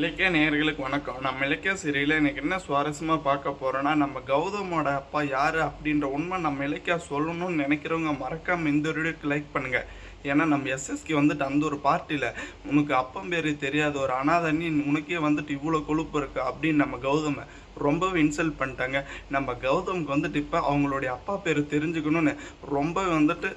இலக்கிய நேர்களுக்கு வணக்கம். நம்ம இலக்கிய சிறையில் இன்னைக்கு என்ன சுவாரஸ்யமாக பார்க்க போகிறோன்னா நம்ம கௌதமோட அப்பா யார் அப்படின்ற உண்மை நம்ம இலக்கியா சொல்லணும்னு நினைக்கிறவங்க மறக்காம இந்த வீடியோக்கு லைக் பண்ணுங்க. ஏன்னா நம்ம எஸ்எஸ்கி வந்துட்டு அந்த ஒரு பார்ட்டியில் உனக்கு அப்பம் பேர் தெரியாத ஒரு அனாதண்ணி உனக்கே வந்துட்டு இவ்வளோ கொழுப்பு இருக்கு அப்படின்னு நம்ம கௌதமை ரொம்பவே இன்சல்ட் பண்ணிட்டாங்க. நம்ம கௌதமுக்கு வந்துட்டு இப்போ அவங்களுடைய அப்பா பேர் தெரிஞ்சுக்கணும்னு ரொம்ப வந்துட்டு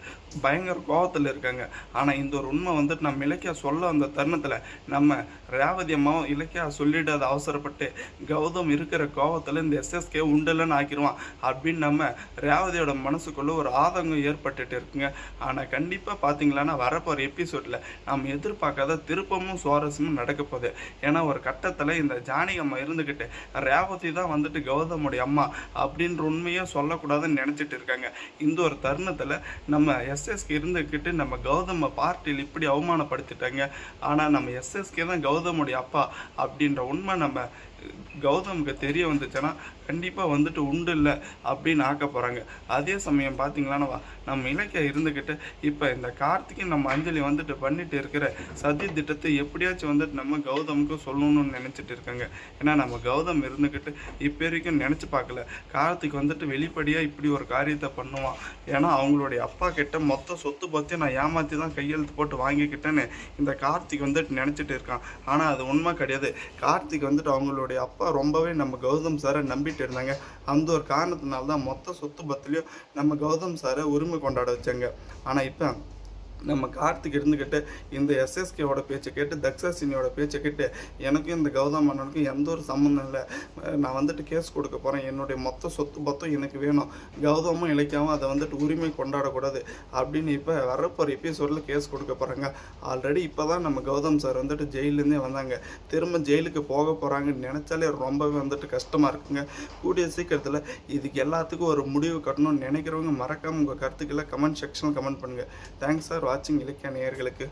பயங்கர கோவத்தில் இருக்காங்க. ஆனால் இந்த ஒரு உண்மை வந்துட்டு நம்ம இலக்கியா சொல்ல அந்த தருணத்தில் நம்ம ரேவதி அம்மாவும் இலக்கியா சொல்லிடாத அவசரப்பட்டு கௌதம் இருக்கிற கோவத்தில் இந்த எஸ்எஸ்கே உண்டலன்னு ஆக்கிடுவான் அப்படின்னு நம்ம ரேவதியோட மனசுக்குள்ள ஒரு ஆதங்கம் ஏற்பட்டுட்டு இருக்குங்க. ஆனால் கண்டிப்பாக பார்த்தீங்களான்னா வரப்போகிற எபிசோடில் நம்ம எதிர்பார்க்காத திருப்பமும் சுவாரஸ்யமும் நடக்க போகுது. ஏன்னா ஒரு கட்டத்தில் இந்த ஜானகி அம்மா இருந்துக்கிட்டு ரேவதி தான் வந்துட்டு கௌதமுடைய அம்மா அப்படின்ற உண்மையை சொல்லக்கூடாதுன்னு நினச்சிட்டு இருக்காங்க. இந்த ஒரு தருணத்தில் நம்ம எஸ்எஸ்கே இருந்துக்கிட்டு நம்ம கௌதம பார்ட்டியில் இப்படி அவமானப்படுத்திட்டாங்க. ஆனால் நம்ம எஸ்எஸ்கே தான் கௌதமுடைய அப்பா அப்படின்ற உண்மை நம்ம கௌதமுக்கு தெரிய வந்துச்சுன்னா கண்டிப்பாக வந்துட்டு உண்டு இல்லை அப்படின்னு ஆக்க போகிறாங்க அதே சமயம் பார்த்தீங்களான்னா நம்ம இலக்கிய இருந்துக்கிட்டு இப்போ இந்த கார்த்திகை நம்ம அஞ்சலி வந்துட்டு பண்ணிட்டு இருக்கிற சதி திட்டத்தை எப்படியாச்சும் வந்துட்டு நம்ம கௌதமுக்கு சொல்லணும்னு நினச்சிட்டு இருக்காங்க. ஏன்னா நம்ம கௌதம் இருந்துக்கிட்டு இப்போ வரைக்கும் நினச்சி பார்க்கல. கார்த்திக் வந்துட்டு வெளிப்படையாக இப்படி ஒரு காரியத்தை பண்ணுவான். ஏன்னா அவங்களுடைய அப்பா கிட்ட மொத்த சொத்து பற்றி நான் ஏமாற்றி தான் கையெழுத்து போட்டு வாங்கிக்கிட்டேன்னு இந்த கார்த்திக் வந்துட்டு நினச்சிட்டு இருக்கான். ஆனால் அது உண்மை கிடையாது. கார்த்திக் வந்துட்டு அவங்களுடைய அப்பா ரொம்பவே நம்ம கௌதம் சாரை நம்பிட்டு இருந்தாங்க. அந்த ஒரு காரணத்தினால தான் மொத்த சொத்து பத்திலையும் நம்ம கௌதம் சாரை உரிமை கொண்டாட வச்சாங்க. ஆனால் இப்போ நம்ம கார்த்திக் இருந்துக்கிட்டு இந்த எஸ்எஸ்கேவோட பேச்சை கேட்டு தக்ஷாசினியோட பேச்சை கேட்டு எனக்கும் இந்த கௌதம் அண்ணனுக்கும் எந்த ஒரு சம்மந்தம் இல்லை. நான் வந்துட்டு கேஸ் கொடுக்க போகிறேன் என்னுடைய மொத்த சொத்து மொத்தம் எனக்கு வேணும். கௌதமும் இலக்கியாவும் அதை வந்துட்டு உரிமை கொண்டாடக்கூடாது அப்படின்னு இப்போ வரப்போகிற எபிசோடில் கேஸ் கொடுக்க போகிறாங்க ஆல்ரெடி இப்போ தான் நம்ம கௌதம் சார் வந்துட்டு ஜெயிலேருந்தே வந்தாங்க. திரும்ப ஜெயிலுக்கு போக போகிறாங்கன்னு நினச்சாலே ரொம்பவே வந்துட்டு கஷ்டமாக இருக்குங்க. கூடிய சீக்கிரத்தில் இதுக்கு எல்லாத்துக்கும் ஒரு முடிவு கட்டணும்னு நினைக்கிறவங்க மறக்காமல் உங்கள் கருத்துக்களை கமெண்ட் செக்ஷனில் கமெண்ட் பண்ணுங்கள் தேங்க்ஸ் சார் வாட்சிங் இலக்கிய நேயர்களுக்கு